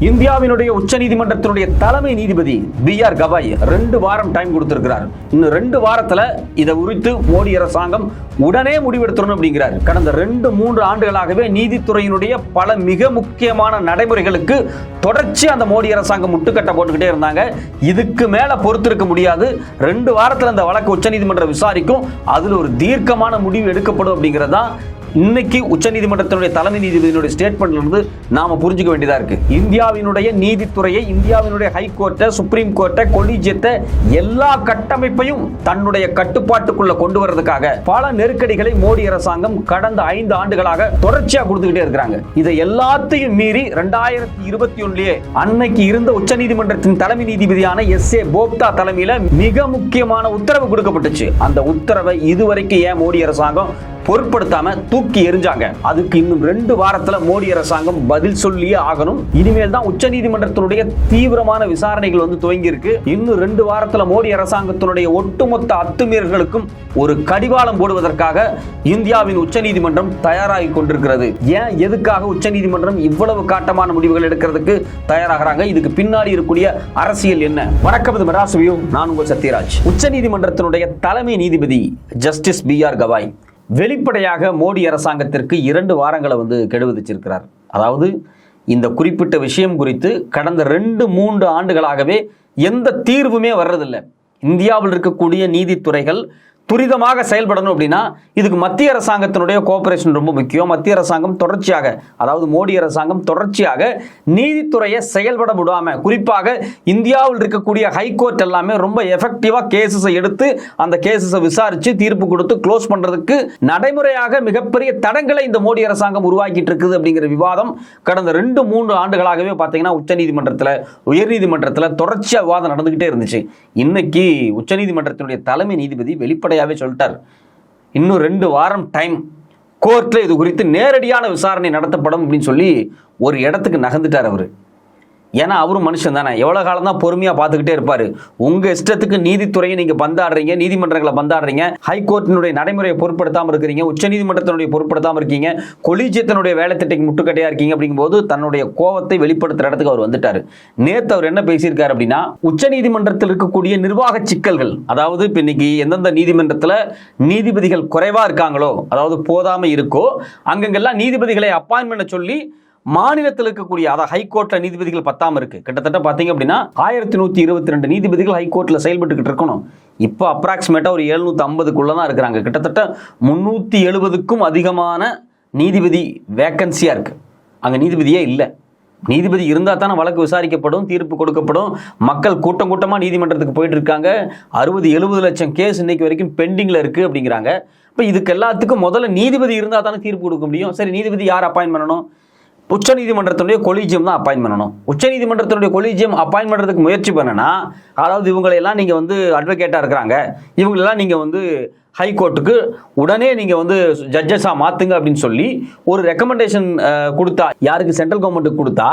இந்தியாவினுடைய உச்ச நீதிமன்றத்தினுடைய தலைமை நீதிபதி பி ஆர் கவாய் ரெண்டு வாரம் டைம் கொடுத்திருக்கிறார். இன்னும் ரெண்டு வாரத்துல இதை குறித்து மோடி அரசாங்கம் உடனே முடிவெடுத்துடணும் அப்படிங்கிறார். கடந்த ரெண்டு மூன்று ஆண்டுகளாகவே நீதித்துறையினுடைய பல மிக முக்கியமான நடைமுறைகளுக்கு தொடர்ச்சி அந்த மோடி அரசாங்கம் முட்டுக்கட்டை போட்டுக்கிட்டே இருந்தாங்க. இதுக்கு மேல பொறுத்திருக்க முடியாது. ரெண்டு வாரத்துல இந்த வழக்கு உச்சநீதிமன்றம் விசாரிக்கும். அதுல ஒரு தீர்க்கமான முடிவு எடுக்கப்படும் அப்படிங்கிறதான் இன்னைக்கு உச்சநீதிமன்றத்தினுடைய தலைமை நீதிபதியினுடைய ஸ்டேட்மெண்ட்ல இருந்து நாம புரிஞ்சுக்க வேண்டியதா இருக்கு. இந்தியாவினுடைய நீதித்துறையை இந்தியாவினுடைய ஹைகோர்ட்டை சுப்ரீம் கோர்ட்டை கொலிஜியத்தை எல்லா கட்டமைப்பையும் தன்னுடைய கட்டுப்பாட்டுக்குள்ள கொண்டு வர்றதுக்காக பல நெருக்கடிகளை மோடி அரசாங்கம் கடந்த ஐந்து ஆண்டுகளாக தொடர்ச்சியா கொடுத்துக்கிட்டே இருக்கிறாங்க. இதை எல்லாத்தையும் மீறி ரெண்டாயிரத்தி இருபத்தி ஒன்னுலயே அன்னைக்கு இருந்த உச்சநீதிமன்றத்தின் தலைமை நீதிபதியான எஸ் ஏ போப்தா தலைமையில மிக முக்கியமான உத்தரவு கொடுக்கப்பட்டுச்சு. அந்த உத்தரவை இதுவரைக்கும் ஏன் மோடி அரசாங்கம் பொருட்படுத்தாம தூக்கி எரிஞ்சாங்க அதுக்கு இன்னும் ரெண்டு வாரத்துல மோடி அரசாங்கம் பதில் சொல்லியே ஆகணும். இனிமேல் தான் உச்ச நீதிமன்றத்தினுடைய தீவிரமான விசாரணைகள் வந்து துவங்கி இருக்கு இன்னும் ரெண்டு வாரத்துல மோடி அரசாங்கத்தினுடைய ஒட்டுமொத்த அத்துமீறல்களுக்கும் ஒரு கடிவாளம் போடுவதற்காக இந்தியாவின் உச்ச நீதிமன்றம் தயாராகி கொண்டிருக்கிறது. ஏன் எதுக்காக உச்ச நீதிமன்றம் இவ்வளவு காட்டமான முடிவுகள் எடுக்கிறதுக்கு தயாராகிறாங்க? இதுக்கு பின்னாடி இருக்கக்கூடிய அரசியல் என்ன? வணக்கம் இது மெட்ராஸ் நான் உங்கள் சத்யராஜ். உச்ச நீதிமன்றத்தினுடைய தலைமை நீதிபதி ஜஸ்டிஸ் பி ஆர் கவாய். வெளிப்படையாக மோடி அரசாங்கத்திற்கு இரண்டு வாரங்களை வந்து கெடுவிதிச்சிருக்கிறார். அதாவது இந்த குறிப்பிட்ட விஷயம் குறித்து கடந்த ரெண்டு மூன்று ஆண்டுகளாகவே எந்த தீர்வுமே வர்றதில்லை. இந்தியாவில் இருக்கக்கூடிய நீதித்துறைகள் துரிதமாக செயல்படணும் அப்படின்னா இதுக்கு மத்திய அரசாங்கத்தினுடைய கோஆபரேஷன் ரொம்ப முக்கியம். மத்திய அரசாங்கம் தொடர்ச்சியாக அதாவது மோடி அரசாங்கம் தொடர்ச்சியாக நீதித்துறையை செயல்பட விடாமல் குறிப்பாக இந்தியாவில் இருக்கக்கூடிய ஹைகோர்ட் எல்லாமே ரொம்ப எஃபெக்டிவாக கேசஸை எடுத்து அந்த கேசஸை விசாரித்து தீர்ப்பு கொடுத்து க்ளோஸ் பண்ணுறதுக்கு நடைமுறையாக மிகப்பெரிய தடங்களை இந்த மோடி அரசாங்கம் உருவாக்கிட்டு இருக்குது அப்படிங்கிற விவாதம் கடந்த ரெண்டு மூன்று ஆண்டுகளாகவே பார்த்தீங்கன்னா உச்சநீதிமன்றத்தில் உயர்நீதிமன்றத்தில் தொடர்ச்சியாக விவாதம் நடந்துக்கிட்டே இருந்துச்சு. இன்னைக்கு உச்சநீதிமன்றத்தினுடைய தலைமை நீதிபதி வெளிப்படையாகவே சொல்லிட்டார். இன்னும் ரெண்டு வாரம் டைம் கோர்ட்டில் இது குறித்து நேரடியான விசாரணை நடத்தப்படும் அப்படின்னு சொல்லி ஒரு இடத்துக்கு நகர்ந்துட்டார் அவர். ஏன்னா அவரும் மனுஷன் தானே. எவ்வளோ காலம் தான் பொறுமையாக பார்த்துக்கிட்டே இருப்பார். உங்கள் இஷ்டத்துக்கு நீதித்துறையை நீங்கள் பந்தாடுறீங்க நீதிமன்றங்களை பந்தாடுறீங்க ஹைகோர்ட்டினுடைய நடைமுறையை பொருட்படுத்தாமல் இருக்கிறீங்க உச்சநீதிமன்றத்தினுடைய பொருட்படுத்தாமல் இருக்கீங்க கொலிஜியத்தினுடைய வேலை திட்டைக்கு முட்டுக்கட்டையாக இருக்கீங்க அப்படிங்கும்போது தன்னுடைய கோவத்தை வெளிப்படுத்துகிற இடத்துக்கு அவர் வந்துட்டார். நேற்று அவர் என்ன பேசியிருக்காரு அப்படின்னா உச்சநீதிமன்றத்தில் இருக்கக்கூடிய நிர்வாக சிக்கல்கள் அதாவது இப்போ இன்னைக்கு எந்தெந்த நீதிமன்றத்தில் நீதிபதிகள் குறைவாக இருக்காங்களோ அதாவது போதாமல் இருக்கோ அங்கங்கெல்லாம் நீதிபதிகளை அப்பாயின்மெண்ட் சொல்லி மாநிலத்தில் இருக்கக்கூடிய அதாவது ஹைகோர்ட்ல நீதிபதிகள் பத்தாம இருக்கு. கிட்டத்தட்ட பாத்தீங்க அப்படின்னா ஆயிரத்தி நூத்தி இருபத்தி ரெண்டு நீதிபதிகள் ஹைகோர்ட்ல செயல்பட்டுக்கிட்டு இருக்கணும். இப்போ அப்ராக்சிமேட்டா ஒரு எழுநூத்தி ஐம்பதுக்குள்ள தான் இருக்கிறாங்க கிட்டத்தட்ட முன்னூத்தி எழுபதுக்கும் அதிகமான நீதிபதி வேக்கன்சியா இருக்கு. அங்க நீதிபதியே இல்லை. நீதிபதி இருந்தால் தானே வழக்கு விசாரிக்கப்படும் தீர்ப்பு கொடுக்கப்படும். மக்கள் கூட்டம் கூட்டமாக நீதிமன்றத்துக்கு போயிட்டு இருக்காங்க. அறுபது எழுபது லட்சம் கேஸ் இன்னைக்கு வரைக்கும் பெண்டிங்கில் இருக்குது அப்படிங்கிறாங்க. இப்போ இதுக்கு எல்லாத்துக்கும் முதல்ல நீதிபதி இருந்தால் தானே தீர்ப்பு கொடுக்க முடியும். சரி நீதிபதி யார் அப்பாயின் பண்ணணும்? உச்சநீதிமன்றத்தினுடைய கொலீஜியம் தான் அப்பாயின் பண்ணணும். உச்சநீதிமன்றத்தினுடைய கொலிஜியம் அப்பாயின் பண்ணுறதுக்கு முயற்சி பண்ணனா அதாவது இவங்களையெல்லாம் நீங்கள் வந்து அட்வொகேட்டாக இருக்கிறாங்க. இவங்களெல்லாம் நீங்கள் வந்து ஹைகோர்ட்டுக்கு உடனே நீங்கள் வந்து ஜட்ஜஸாக மாற்றுங்க அப்படின்னு சொல்லி ஒரு ரெக்கமெண்டேஷன் கொடுத்தா யாருக்கு? சென்ட்ரல் கவர்மெண்ட்டுக்கு கொடுத்தா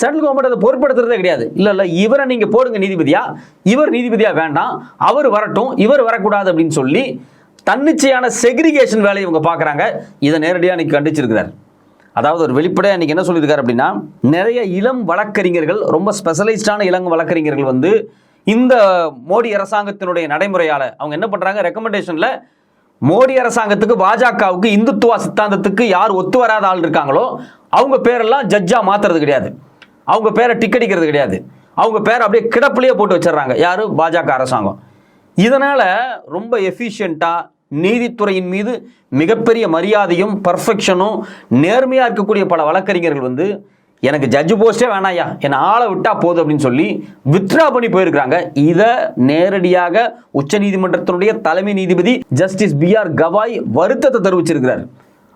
சென்ட்ரல் கவர்மெண்ட் அதை பொருட்படுத்துறதே கிடையாது. இல்லை இல்லை இவரை நீங்கள் போடுங்க நீதிபதியாக இவர் நீதிபதியாக வேண்டாம். அவர் வரட்டும் இவர் வரக்கூடாது அப்படின்னு சொல்லி தன்னிச்சையான செக்ரிகேஷன் வேலையை இவங்க பார்க்குறாங்க. இதை நேரடியாக இன்னைக்கு கண்டிச்சிருக்கிறார். அதாவது ஒரு வெளிப்படையாக இன்னைக்கு என்ன சொல்லியிருக்காரு அப்படின்னா நிறைய இளம் வழக்கறிஞர்கள் ரொம்ப ஸ்பெஷலைஸ்டான இளம் வழக்கறிஞர்கள் வந்து இந்த மோடி அரசாங்கத்தினுடைய நடைமுறையால் அவங்க என்ன பண்ணுறாங்க ரெக்கமெண்டேஷனில் மோடி அரசாங்கத்துக்கு பாஜகவுக்கு இந்துத்துவ சித்தாந்தத்துக்கு யார் ஒத்து வராத ஆள் இருக்காங்களோ அவங்க பேரெல்லாம் ஜட்ஜாக மாற்றுறது கிடையாது. அவங்க பேரை டிக்கெடிக்கிறது கிடையாது. அவங்க பேரை அப்படியே கிடப்புலேயே போட்டு வச்சிடுறாங்க. யார்? பாஜக அரசாங்கம். இதனால் ரொம்ப எஃபிஷியண்ட்டாக நீதித்துறையின் மீது மிகப்பெரிய மரியாதையும் பர்ஃபெக்ஷனும் நேர்மையாக இருக்கக்கூடிய பல வழக்கறிஞர்கள் வந்து எனக்கு ஜட்ஜு போஸ்டே வேணாயா என்னை ஆளை விட்டா போதும் அப்படின்னு சொல்லி வித்ரா பண்ணி போயிருக்கிறாங்க. இதை நேரடியாக உச்சநீதிமன்றத்தினுடைய தலைமை நீதிபதி ஜஸ்டிஸ் பி ஆர் கவாய் வருத்தத்தை தெரிவிச்சிருக்கிறார்.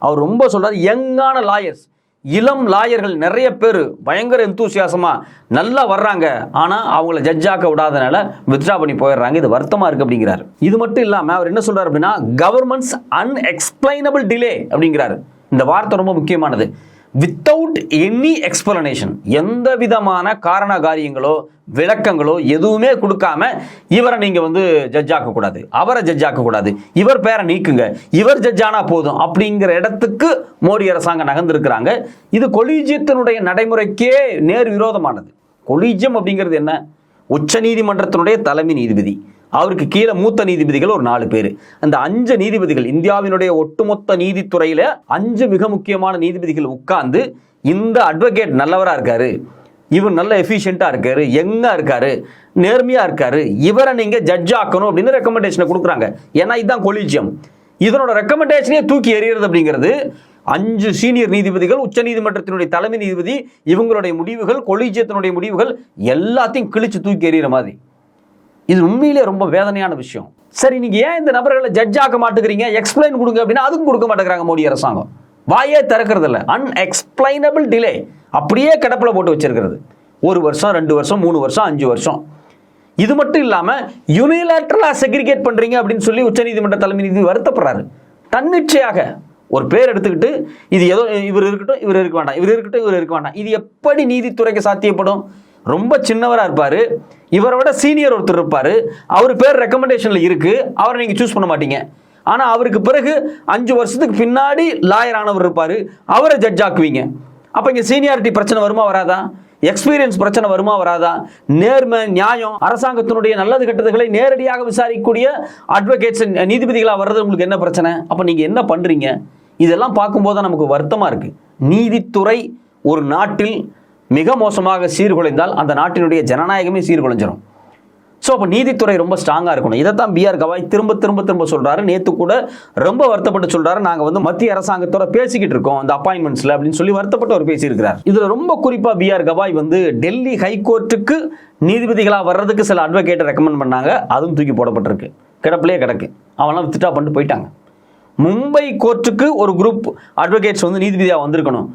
அவர் ரொம்ப சொல்றாரு யங்கான லாயர்ஸ் இளம் லாயர்கள் நிறைய பேர் பயங்கர எந்தூசியாசமாக நல்லா வர்றாங்க. ஆனா அவங்கள ஜட்ஜாக்க விடாதனால வித்ரா பண்ணி போயிடுறாங்க. இது வருத்தமா இருக்கு அப்படிங்கிறார். இது மட்டும் இல்லாமல் அவர் என்ன சொல்றாரு அப்படின்னா கவர்மெண்ட்ஸ் அன்எக்ஸ்பிளைனபிள் டிலே அப்படிங்கிறாரு. இந்த வார்த்தை ரொம்ப முக்கியமானது. வித்தவுட் எனி எக்ஸ்பிளனேஷன் எந்த விதமான காரண காரியங்களோ விளக்கங்களோ எதுவுமே கொடுக்காம இவரை நீங்கள் வந்து ஜட்ஜ் கூடாது அவரை ஜட்ஜ் கூடாது இவர் பேரை நீக்குங்க. இவர் ஜட்ஜானா போதும் அப்படிங்கிற இடத்துக்கு மோடி அரசாங்கம் நகர்ந்திருக்கிறாங்க. இது கொலீஜியத்தினுடைய நடைமுறைக்கே நேர் விரோதமானது. கொலீஜியம் அப்படிங்கிறது என்ன? உச்ச நீதிமன்றத்தினுடைய தலைமை நீதிபதி. அவருக்கு கீழே மூத்த நீதிபதிகள் ஒரு நாலு பேர். அந்த அஞ்சு நீதிபதிகள் இந்தியாவினுடைய ஒட்டுமொத்த நீதித்துறையில அஞ்சு மிக முக்கியமான நீதிபதிகள் உட்கார்ந்து இந்த அட்வொகேட் நல்லவரா இருக்காரு. இவர் நல்ல எஃபிஷியண்டா இருக்காரு எங்காக இருக்காரு நேர்மையா இருக்காரு. இவரை நீங்க ஜட்ஜ் ஆக்கணும் அப்படின்னு ரெக்கமெண்டேஷனை கொடுக்குறாங்க. ஏன்னா இதுதான் கொலீஜியம் இதனோட ரெக்கமெண்டேஷனே தூக்கி எறிகிறது அப்படிங்கிறது அஞ்சு சீனியர் நீதிபதிகள் உச்ச நீதிமன்றத்தினுடைய தலைமை நீதிபதி இவங்களுடைய முடிவுகள் கொலீஜியத்தினுடைய முடிவுகள் எல்லாத்தையும் கிழிச்சு தூக்கி எறிகிற மாதிரி. இது உண்மையிலே ரொம்ப வேதனையான விஷயம். சரி நீங்கள் ஏன் இந்த நபர்களை ஜட்ஜ் ஆக்க மாட்டேங்கிறீங்க? எக்ஸ்பிளைன் கொடுங்க அப்படின்னா அதுக்கும் கொடுக்க மாட்டேங்கிறாங்க மோடி அரசாங்கம். வாயே திறக்கிறது இல்லை அன்எக்ஸ்பிளைனபிள் டிலே அப்படியே கிடப்பில் போட்டு வச்சிருக்கிறது. ஒரு வருஷம் ரெண்டு வருஷம் மூணு வருஷம் அஞ்சு வருஷம். இது மட்டும் இல்லாமல் யூனிலேட்டரலா செக்ரிகேட் பண்றீங்க அப்படின்னு சொல்லி உச்சநீதிமன்ற தலைமை நீதி வருத்தப்படுறாரு. தன்னிச்சையாக ஒரு பேர் எடுத்துக்கிட்டு இது ஏதோ இவர் இருக்கட்டும் இவர் இருக்க வேண்டாம் இவர் இருக்கட்டும் இவர் இருக்க வேண்டாம். இது எப்படி நீதித்துறைக்கு சாத்தியப்படும்? ரொம்ப சின்னவராக இருப்பார். இவரை விட சீனியர் ஒருத்தர் இருப்பார். அவர் பேர் ரெக்கமெண்டேஷனில் இருக்குது அவரை நீங்கள் சூஸ் பண்ண மாட்டீங்க. ஆனால் அவருக்கு பிறகு அஞ்சு வருஷத்துக்கு பின்னாடி லாயர் ஆனவர் இருப்பார். அவரை ஜட்ஜ் ஆக்குவீங்க. அப்போ இங்கே சீனியாரிட்டி பிரச்சனை வருமா வராதா? எக்ஸ்பீரியன்ஸ் பிரச்சனை வருமா வராதா? நேர்மை நியாயம் அரசாங்கத்தினுடைய நல்லது கெட்டதுகளை நேரடியாக விசாரிக்கக்கூடிய அட்வொகேட்ஸ் நீதிபதிகளாக வர்றது உங்களுக்கு என்ன பிரச்சனை? அப்போ நீங்கள் என்ன பண்ணுறீங்க இதெல்லாம் பார்க்கும்போது தான் நமக்கு வருத்தமாக இருக்குது நீதித்துறை ஒரு நாட்டில் மிக மோசமாக சீர்குலைந்தால் அந்த நாட்டினுடைய ஜனநாயகமே சீர்குலைஞ்சிடும் ஸோ அப்போ நீதித்துறை ரொம்ப ஸ்ட்ராங்காக இருக்கணும். இதைத்தான் பிஆர் கவாய் திரும்ப திரும்ப திரும்ப சொல்கிறாரு நேற்று கூட ரொம்ப வருத்தப்பட்டு சொல்கிறாரு நாங்கள் வந்து மத்திய அரசாங்கத்தோட பேசிக்கிட்டு இருக்கோம். அந்த அப்பாயின்மெண்ட்ஸில் அப்படின்னு சொல்லி வருத்தப்பட்டு அவர் பேசியிருக்கிறார். இதில் ரொம்ப குறிப்பாக பிஆர் கவாய் வந்து டெல்லி ஹைகோர்ட்டுக்கு நீதிபதிகளாக வர்றதுக்கு சில அட்வொகேட்டை ரெக்கமெண்ட் பண்ணாங்க. அதுவும் தூக்கி போடப்பட்டிருக்கு. கிடப்பிலே கிடக்கு. அவன்லாம் வித்துட்டா பண்ணிட்டு போயிட்டாங்க. மும்பை கோர்ட்டுக்கு ஒரு குரூப் அட்வொகேட்ஸ் வந்து நீதிபதியாக வந்திருக்கணும்.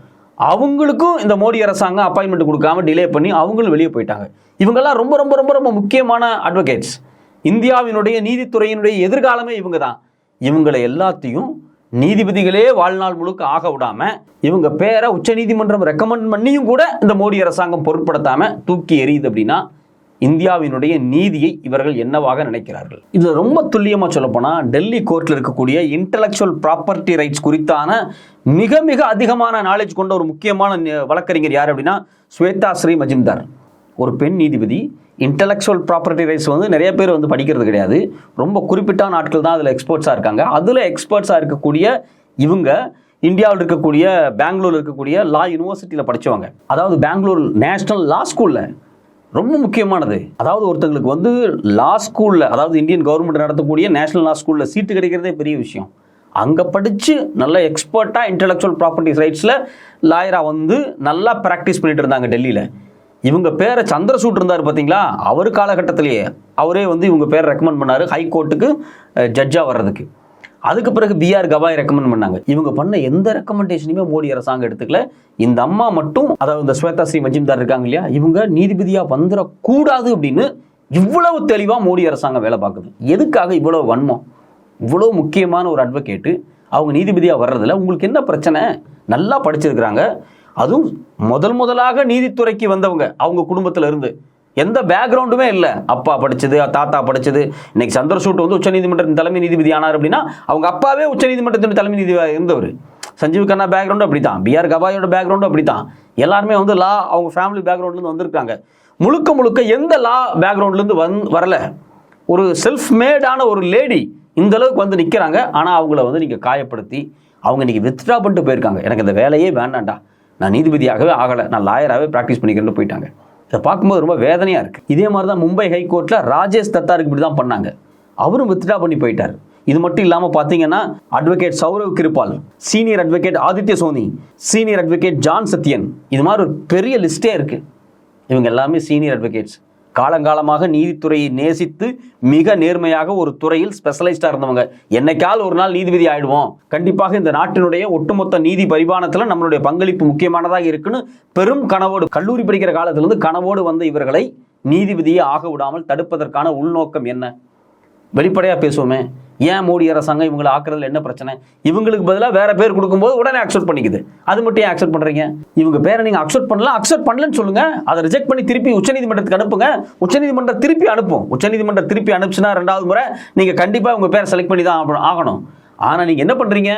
அவங்களுக்கும் இந்த மோடி அரசாங்கம் அப்பாயின்மெண்ட் கொடுக்காம டிலே பண்ணி அவங்களும் வெளியே போயிட்டாங்க. இவங்கெல்லாம் ரொம்ப ரொம்ப ரொம்ப ரொம்ப முக்கியமான அட்வொகேட்ஸ் இந்தியாவினுடைய நீதித்துறையினுடைய எதிர்காலமே இவங்க தான் இவங்களை எல்லாத்தையும் நீதிபதிகளே வாழ்நாள் முழுக்க ஆக விடாம இவங்க பேரை உச்சநீதிமன்றம் ரெக்கமெண்ட் பண்ணியும் கூட இந்த மோடி அரசாங்கம் பொருட்படுத்தாம தூக்கி எறியுது அப்படின்னா இந்தியாவினுடைய நீதியை இவர்கள் என்னவாக நினைக்கிறார்கள்? இது ரொம்ப துல்லியமா சொல்லப்போனால் டெல்லி கோர்ட்ல இருக்கக்கூடிய இன்டலெக்சுவல் ப்ராப்பர்ட்டி ரைட்ஸ் குறித்தான மிக மிக அதிகமான நாலேஜ் கொண்ட ஒரு முக்கியமான வழக்கறிஞர் யார் அப்படின்னா ஸ்வேதா ஸ்ரீ மஜிம்தார். ஒரு பெண் நீதிபதி இன்டலெக்சுவல் ப்ராப்பர்ட்டி ரைட்ஸ் வந்து நிறைய பேர் வந்து படிக்கிறது கிடையாது. ரொம்ப குறிப்பிட்டான ஆட்கள் தான் அதில் எக்ஸ்பர்ட்ஸாக இருக்காங்க. அதில் எக்ஸ்பர்ட்ஸாக இருக்கக்கூடிய இவங்க இந்தியாவில் இருக்கக்கூடிய பெங்களூர் இருக்கக்கூடிய லா யூனிவர்சிட்டியில் படித்தவங்க அதாவது பெங்களூர் நேஷ்னல் லா ஸ்கூலில் ரொம்ப முக்கியமானது. அதாவது ஒருத்தங்களுக்கு வந்து லா ஸ்கூலில் அதாவது இந்தியன் கவர்மெண்ட் நடத்தக்கூடிய நேஷனல் லா ஸ்கூலில் சீட்டு கிடைக்கிறதே பெரிய விஷயம். அங்கே படித்து நல்ல எக்ஸ்பர்ட்டாக இன்டெலெக்சுவல் ப்ராப்பர்ட்டிஸ் ரைட்ஸில் லாயராக வந்து நல்லா ப்ராக்டிஸ் பண்ணிட்டு இருந்தாங்க டெல்லியில். இவங்க பேரை சந்திரசூட் இருந்தார் பார்த்தீங்களா அவர் காலகட்டத்திலேயே அவரே வந்து இவங்க பேரை ரெக்கமெண்ட் பண்ணார். ஹைகோர்ட்டுக்கு ஜட்ஜாக வர்றதுக்கு. அதுக்கு பிறகு பிஆர் கவாய் ரெக்கமெண்ட் பண்ணாங்க. இவங்க பண்ண எந்த ரெக்கமெண்டேஷனையுமே மோடி அரசாங்கம் எடுத்துக்கல. இந்த அம்மா மட்டும் அதாவது இந்த ஸ்வேதா ஸ்ரீ மஜிம்தார் இருக்காங்க இல்லையா இவங்க நீதிபதியா வந்துடக்கூடாது அப்படின்னு இவ்வளவு தெளிவா மோடி அரசாங்கம் வேலை பார்க்குது. எதுக்காக இவ்வளவு வன்மம்? இவ்வளவு முக்கியமான ஒரு அட்வொகேட்டு அவங்க நீதிபதியா வர்றதுல உங்களுக்கு என்ன பிரச்சனை? நல்லா படிச்சிருக்கிறாங்க. அதுவும் முதல் முதலாக நீதித்துறைக்கு வந்தவங்க அவங்க குடும்பத்துல இருந்து எந்த பேக்ரவுண்டுமே இல்லை. அப்பா படிச்சது தாத்தா படிச்சது. இன்னைக்கு சந்திரசூட் வந்து உச்சநீதிமன்றத்தின் தலைமை நீதிபதி ஆனார் அப்படின்னா அவங்க அப்பாவே உச்சநீதிமன்றத்தின் தலைமை நீதிபதியாக இருந்தவர். சஞ்சீவ் கண்ணா பேக்ரவுண்டு அப்படித்தான். பிஆர் கபாயோட பேக்ரவுண்டும் அப்படி தான் எல்லாருமே வந்து லா அவங்க ஃபேமிலி பேக்ரவுண்ட்லேருந்து வந்திருக்காங்க. முழுக்க முழுக்க எந்த லா பேக்ரவுண்ட்லேருந்து வந் வரல. ஒரு செல்ஃப் மேடான ஒரு லேடி இந்த அளவுக்கு வந்து நிற்கிறாங்க ஆனால் அவங்கள வந்து நீங்கள் காயப்படுத்தி அவங்க இன்றைக்கி வித்ட்ரா பண்ணிட்டு போயிருக்காங்க. எனக்கு இந்த வேலையே வேண்டாம்டா. நான் நீதிபதியாகவே ஆகலை. நான் லாயராகவே ப்ராக்டிஸ் பண்ணிக்கிறேன்னு போயிட்டாங்க. இதை பார்க்கும்போது ரொம்ப வேதனையாக இருக்குது இதே மாதிரி தான் மும்பை ஹைகோர்ட்டில் ராஜேஷ் தத்தாருக்கு இப்படி தான் பண்ணாங்க. அவரும் வித்ட்ரா பண்ணி போயிட்டார். இது மட்டும் இல்லாமல் பார்த்தீங்கன்னா advocate Saurav Kirpal senior advocate Aditya Soni senior advocate John Sathyan இது மாதிரி ஒரு பெரிய லிஸ்டே இருக்குது இவங்க எல்லாமே சீனியர் அட்வொகேட்ஸ் காலங்காலமாக நீதித்துறையை நேசித்து மிக நேர்மையாக ஒரு துறையில் ஸ்பெஷலைஸ்டாக இருந்தவங்க. என்னைக்கால் ஒரு நாள் நீதிபதி ஆயிடுவோம். கண்டிப்பாக இந்த நாட்டினுடைய ஒட்டுமொத்த நீதி பரிமாணத்தில் நம்மளுடைய பங்களிப்பு முக்கியமானதாக இருக்குன்னு பெரும் கனவோடு கல்லூரி படிக்கிற காலத்திலிருந்து கனவோடு வந்த இவர்களை நீதிபதியை ஆக விடாமல் தடுப்பதற்கான உள்நோக்கம் என்ன? வெளிப்படையாக பேசுவோமே. ஏன் மோடி அரசாங்கம் இவங்களை ஆக்குறதுல என்ன பிரச்சனை? இவங்களுக்கு பதிலாக வேற பேர் கொடுக்கும்போது உடனே அக்செப்ட் பண்ணிக்குது. அது மட்டும் ஏன் அக்செப்ட் பண்ணுறீங்க இவங்க பேரை நீங்கள் அக்செப்ட் பண்ணலாம் அக்செப்ட் பண்ணலன்னு சொல்லுங்க. அதை ரிஜெக்ட் பண்ணி திருப்பி உச்சநீதிமன்றத்துக்கு அனுப்புங்க. உச்சநீதிமன்றம் திருப்பி அனுப்பும். உச்சநீதிமன்றம் திருப்பி அனுப்பிச்சுன்னா ரெண்டாவது முறை நீங்கள் கண்டிப்பாக உங்கள் பேரை செலக்ட் பண்ணி தான் ஆகணும். ஆகணும். நீங்கள் என்ன பண்ணுறீங்க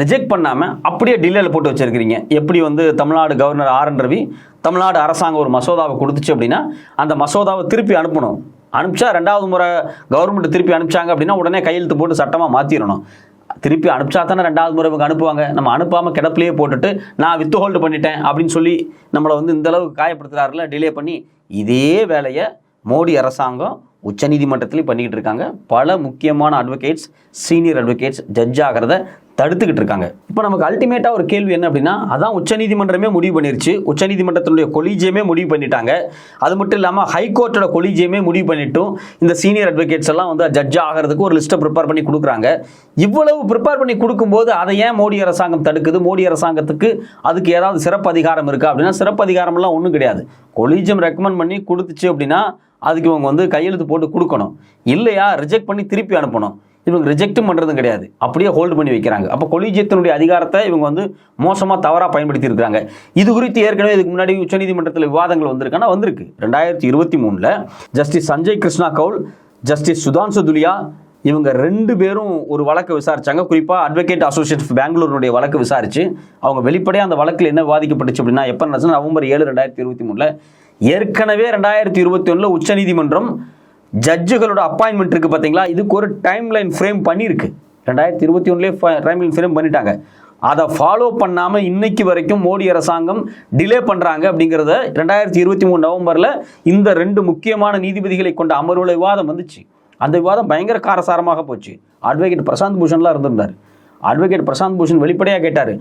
ரிஜெக்ட் பண்ணாமல் அப்படியே டில்லேல போட்டு வச்சுருக்கிறீங்க. எப்படி வந்து Tamil Nadu governor R N Ravi Tamil Nadu அரசாங்கம் ஒரு மசோதாவை கொடுத்துச்சு அப்படின்னா அந்த மசோதாவை திருப்பி அனுப்பணும். அனுப்பிச்சா ரெண்டாவது முறை கவர்மெண்ட் திருப்பி அனுப்பிச்சாங்க அப்படின்னா உடனே கையெழுத்து போட்டு சட்டமாக மாற்றிடணும் திருப்பி அனுப்பிச்சா தானே ரெண்டாவது முறை இவங்க அனுப்புவாங்க. நம்ம அனுப்பாமல் கிடப்பிலேயே போட்டுட்டு நான் வித்து ஹோல்டு பண்ணிட்டேன் அப்படின்னு சொல்லி நம்மளை வந்து இந்த அளவுக்கு டிலே பண்ணி இதே வேலையை மோடி அரசாங்கம் உச்சநீதிமன்றத்திலையும் பண்ணிக்கிட்டு இருக்காங்க. பல முக்கியமான அட்வொகேட்ஸ் சீனியர் அட்வொகேட்ஸ் ஜட்ஜ் ஆகிறத தடுத்துக்கிட்டு இருக்காங்க. இப்போ நமக்கு அல்டிமேட்டாக ஒரு கேள்வி என்ன அப்படின்னா அதான் உச்சநீதிமன்றமே முடிவு பண்ணிருச்சு. உச்சநீதிமன்றத்தினுடைய கொலீஜியமே முடிவு பண்ணிட்டாங்க. அது மட்டும் இல்லாமல் ஹைகோர்ட்டோட கொலீஜியமே முடிவு பண்ணிட்டும் இந்த சீனியர் அட்வொகேட்ஸ் எல்லாம் வந்து ஜட்ஜ் ஆகிறதுக்கு ஒரு லிஸ்ட்டை ப்ரிப்பேர் பண்ணி கொடுக்குறாங்க. இவ்வளவு ப்ரிப்பேர் பண்ணி கொடுக்கும்போது அதை ஏன் மோடி அரசாங்கம் தடுக்குது? மோடி அரசாங்கத்துக்கு அதுக்கு ஏதாவது சிறப்பு அதிகாரம் இருக்கா? அப்படின்னா சிறப்பு அதிகாரம்லாம் ஒன்றும் கிடையாது. கொலீஜியம் ரெக்கமெண்ட் பண்ணி கொடுத்துச்சு அப்படின்னா அதுக்கு இவங்க வந்து கையெழுத்து போட்டு கொடுக்கணும். இல்லையா? ரிஜெக்ட் பண்ணி திருப்பி அனுப்பணும். இவங்க ரிஜெக்டும் பண்ணுறதும் கிடையாது. அப்படியே ஹோல்டு பண்ணி வைக்கிறாங்க. அப்போ கொலிஜியத்தினுடைய அதிகாரத்தை இவங்க வந்து மோசமாக தவறாக பயன்படுத்தி இருக்கிறாங்க இது குறித்து ஏற்கனவே இதுக்கு முன்னாடி உச்சநீதிமன்றத்தில் விவாதங்கள் வந்திருக்கானா வந்திருக்கு. ரெண்டாயிரத்தி இருபத்தி மூணில் ஜஸ்டிஸ் சஞ்சய் கிருஷ்ணா கவுல் ஜஸ்டிஸ் சுதான்சு துலியா இவங்க ரெண்டு பேரும் ஒரு வழக்கு விசாரிச்சாங்க. குறிப்பாக அட்வொகேட் அசோசியேட் பெங்களூருடைய வழக்கு விசாரிச்சு அவங்க வெளிப்படையாக அந்த வழக்கில் என்ன விவாதிக்கப்பட்டுச்சு அப்படின்னா எப்போ நடந்துச்சுன்னா நவம்பர் ஏழு ரெண்டாயிரத்தி இருபத்தி மூணில். ஏற்கனவே ரெண்டாயிரத்தி இருபத்தி ஒன்றில் உச்சநீதிமன்றம் ஜட்ஜுகளோட அப்பாயின்மெண்ட் இருக்கு பார்த்தீங்களா இதுக்கு ஒரு டைம் லைன் ஃப்ரேம் பண்ணியிருக்கு. ரெண்டாயிரத்தி இருபத்தி ஒன்றுலேயே டைம் லைன் ஃப்ரேம் பண்ணிட்டாங்க. அதை ஃபாலோ பண்ணாமல் இன்னைக்கு வரைக்கும் மோடி அரசாங்கம் டிலே பண்ணுறாங்க அப்படிங்கிறத ரெண்டாயிரத்தி இருபத்தி மூணு நவம்பரில் இந்த ரெண்டு முக்கியமான நீதிபதிகளை கொண்ட அமர்வுல விவாதம் வந்துச்சு. அந்த விவாதம் பயங்கர காரசாரமாக போச்சு. அட்வொகேட் பிரசாந்த் பூஷன்லாம் இருந்திருந்தார். அட்வொகேட் பிரசாந்த் பூஷன் வெளிப்படையாக கேட்டார்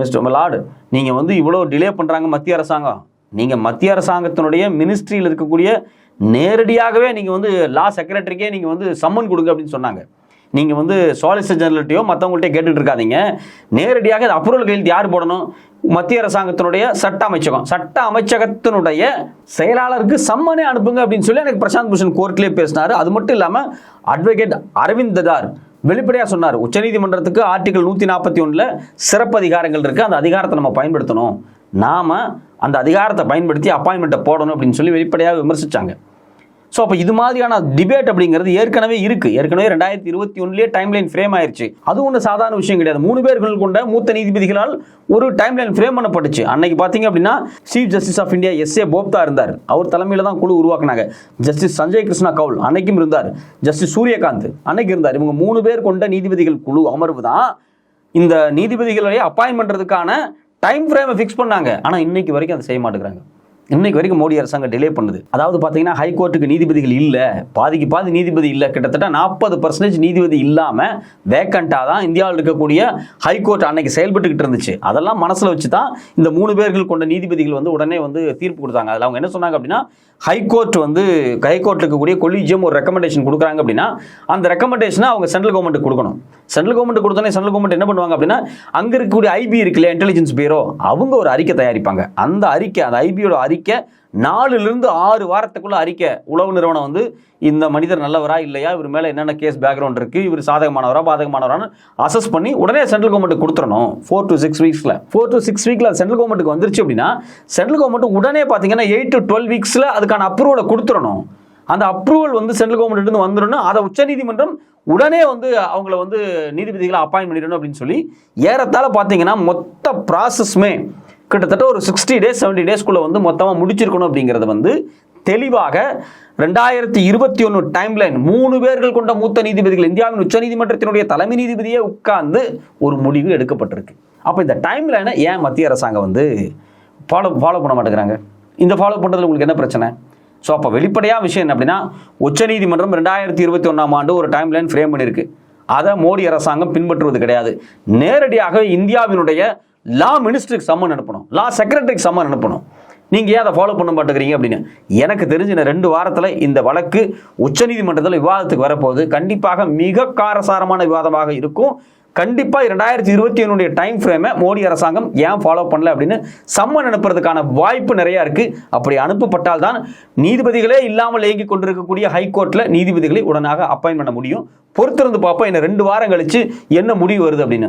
மிஸ்டர் லார்டு நீங்கள் வந்து இவ்வளோ டிலே பண்ணுறாங்க மத்திய அரசாங்கம். நீங்கள் மத்திய அரசாங்கத்தினுடைய மினிஸ்ட்ரியில் இருக்கக்கூடிய நேரடியாகவே நீங்கள் வந்து லா செக்ரட்டரிக்கே நீங்கள் வந்து சம்மன் கொடுங்க அப்படின்னு சொன்னாங்க. நீங்கள் வந்து சாலிசிட்டர் ஜெனரல்ட்டையோ மற்றவங்கள்ட்ட கேட்டுட்டு இருக்காதீங்க. நேரடியாக இது அப்ரூவல் கையெழுத்து யார் போடணும்? மத்திய அரசாங்கத்தினுடைய சட்ட அமைச்சகம். சட்ட அமைச்சகத்தினுடைய செயலாளருக்கு சம்மனே அனுப்புங்க அப்படின்னு சொல்லி எனக்கு பிரசாந்த் பூஷன் கோர்ட்லேயே பேசினார். அது மட்டும் இல்லாமல் அட்வொகேட் அரவிந்ததார் வெளிப்படையாக சொன்னார். உச்சநீதிமன்றத்துக்கு ஆர்டிகல் நூற்றி நாற்பத்தி ஒன்றில் சிறப்பு அதிகாரங்கள் இருக்குது அந்த அதிகாரத்தை நம்ம பயன்படுத்தணும். நாம் அந்த அதிகாரத்தை பயன்படுத்தி அப்பாயின்மெண்ட்டை போடணும் அப்படின்னு சொல்லி வெளிப்படையாக விமர்சித்தாங்க ஸோ அப்போ இது மாதிரியான டிபேட் அப்படிங்கிறது ஏற்கனவே இருக்குது ஏற்கனவே ரெண்டாயிரத்தி இருபத்தி ஒன்றுலேயே டைம் லைன் ஃப்ரேம் ஆயிடுச்சு அது ஒன்றும் சாதாரண விஷயம் கிடையாது. மூணு பேர்கள் கொண்ட மூத்த நீதிபதிகளால் ஒரு டைம் லைன் ஃப்ரேம் பண்ணப்பட்டுச்சு. அன்னைக்கு பார்த்தீங்க அப்படின்னா chief justice of India S A Bobde இருந்தார். அவர் தலைமையில் தான் குழு உருவாக்குனாங்க. ஜஸ்டிஸ் சஞ்சய் கிருஷ்ணா கவுல் அன்னைக்கும் இருந்தார். ஜஸ்டிஸ் சூரியகாந்த் அன்னைக்கு இருந்தார். இவங்க மூணு பேர் கொண்ட நீதிபதிகள் குழு அமர்வு தான் இந்த நீதிபதிகளை அப்பாயின் பண்ணுறதுக்கான டைம் ஃப்ரேமை ஃபிக்ஸ் பண்ணாங்க. ஆனால் இன்னைக்கு வரைக்கும் அதை செய்ய மாட்டேங்கிறாங்க. இன்னைக்கு வரைக்கும் மோடி அரசாங்கம் டிலே பண்ணுது. அதாவது பார்த்தீங்கன்னா ஹைகோர்ட்டுக்கு நீதிபதிகள் இல்லை. பாதிக்கு பாதி நீதிபதி இல்லை. கிட்டத்தட்ட நாற்பது பர்சன்டேஜ் நீதிபதி இல்லாமல் வேக்கண்டாக தான் இந்தியாவில் இருக்கக்கூடிய ஹைகோர்ட் அன்னைக்கு செயல்பட்டுக்கிட்டு இருந்துச்சு. அதெல்லாம் மனசில் வச்சு தான் இந்த மூணு பேர்கள் கொண்ட நீதிபதிகள் வந்து உடனே வந்து தீர்ப்பு கொடுத்தாங்க. அதில் அவங்க என்ன சொன்னாங்க அப்படின்னா ஹைகோர்ட் வந்து ஹைகோர்ட்டுக்கு இருக்கக்கூடிய கொலிஜியம் ஒரு ரெக்கமெண்டேஷன் கொடுக்குறாங்க அப்படின்னா அந்த ரெக்கமெண்டேஷனை அவங்க சென்ட்ரல் கவர்மெண்ட் கொடுக்கணும். சென்ட்ரல் கவர்மெண்ட் கொடுத்தோன்னே சென்ட்ரல் கவர்மெண்ட் என்ன பண்ணுவாங்க அப்படின்னா அங்கே இருக்கக்கூடிய ஐபி இருக்குல்ல இன்டெலிஜென்ஸ் பியூரோ அவங்க ஒரு அறிக்கை தயாரிப்பாங்க. அந்த அறிக்கை அந்த ஐபியோட அறிக்கை நாலுலேருந்து ஆறு வாரத்துக்குள்ளே அறிக்கை. உளவு நிறுவனம் வந்து இந்த மனிதர் நல்லவரா இல்லையா? இவர் மேலே என்னென்ன கேஸ் பேக்ரவுண்ட் இருக்குது இவர் சாதகமானவரா பாதகமானவரான்னு அசஸ் பண்ணி உடனே சென்ட்ரல் கவர்மெண்ட் கொடுத்துடணும். ஃபோர் டு சிக்ஸ் வீக்ஸில் ஃபோர் டு சிக்ஸ் வீக்கில் சென்ட்ரல் கவர்மெண்ட்டுக்கு வந்துருச்சு அப்படின்னா சென்ட்ரல் கவர்மெண்ட் உடனே பார்த்தீங்கன்னா எயிட் டு டுவெல் வீக்ஸில் அதுக்கான அப்ரூவலை கொடுத்துடணும். அந்த அப்ரூவல் வந்து சென்ட்ரல் கவர்மெண்ட்லேருந்து வந்துடணும் அதை உச்சநீதிமன்றம் உடனே வந்து அவங்கள வந்து நீதிபதிகளை அப்பாயின் பண்ணிடணும் அப்படின்னு சொல்லி ஏறத்தாழ பார்த்தீங்கன்னா மொத்த ப்ராசஸ்மே கிட்டத்தட்ட ஒரு சிக்ஸ்டி டேஸ் செவன்டி டேஸ்க்குள்ளே வந்து மொத்தமாக முடிச்சிருக்கணும் அப்படிங்கிறது வந்து தெளிவாக ரெண்டாயிரத்தி இருபத்தி ஒன்று டைம்லைன் மூணு பேர்கள் கொண்ட மூத்த நீதிபதிகள் இந்தியாவின் உச்சநீதிமன்றத்தினுடைய தலைமை நீதிபதியே உட்கார்ந்து ஒரு முடிவு எடுக்கப்பட்டிருக்கு. அப்போ இந்த டைம்லைனை ஏன் மத்திய அரசாங்கம் வந்து ஃபாலோ ஃபாலோ பண்ண மாட்டேங்கிறாங்க? இந்த ஃபாலோ பண்ணுறதுல உங்களுக்கு என்ன பிரச்சனை? ஸோ அப்போ வெளிப்படையாக விஷயம் என்ன அப்படின்னா உச்சநீதிமன்றம் ரெண்டாயிரத்தி இருபத்தி ஒன்றாம் ஆண்டு ஒரு டைம் லைன் ஃப்ரேம் பண்ணியிருக்கு அதை மோடி அரசாங்கம் பின்பற்றுவது கிடையாது. நேரடியாக இந்தியாவினுடைய லா மினிஸ்டருக்கு சம்மன் அனுப்பணும். லா செக்ரட்டரிக்கு சம்மன் அனுப்பணும். நீங்கள் ஏன் அதை ஃபாலோ பண்ண மாட்டேங்கிறீங்க அப்படின்னு? எனக்கு தெரிஞ்சு இந்த ரெண்டு வாரத்தில் இந்த வழக்கு உச்சநீதிமன்றத்தில் விவாதத்துக்கு வரப்போகுது. கண்டிப்பாக மிக காரசாரமான விவாதமாக இருக்கும். கண்டிப்பாக இரண்டாயிரத்தி இருபத்தி ஒன்னுடைய டைம் ஃப்ரேமை மோடி அரசாங்கம் ஏன் ஃபாலோ பண்ணல அப்படின்னு சம்மன் அனுப்புறதுக்கான வாய்ப்பு நிறையா இருக்குது அப்படி அனுப்பப்பட்டால் தான் நீதிபதிகளே இல்லாமல் இயங்கி கொண்டிருக்கக்கூடிய ஹைகோர்ட்டில் நீதிபதிகளை உடனாக அப்பாயின் பண்ண முடியும். பொறுத்திருந்து பார்ப்போம். இன்னும் ரெண்டு வாரம் கழித்து என்ன முடிவு வருது அப்படின்னு.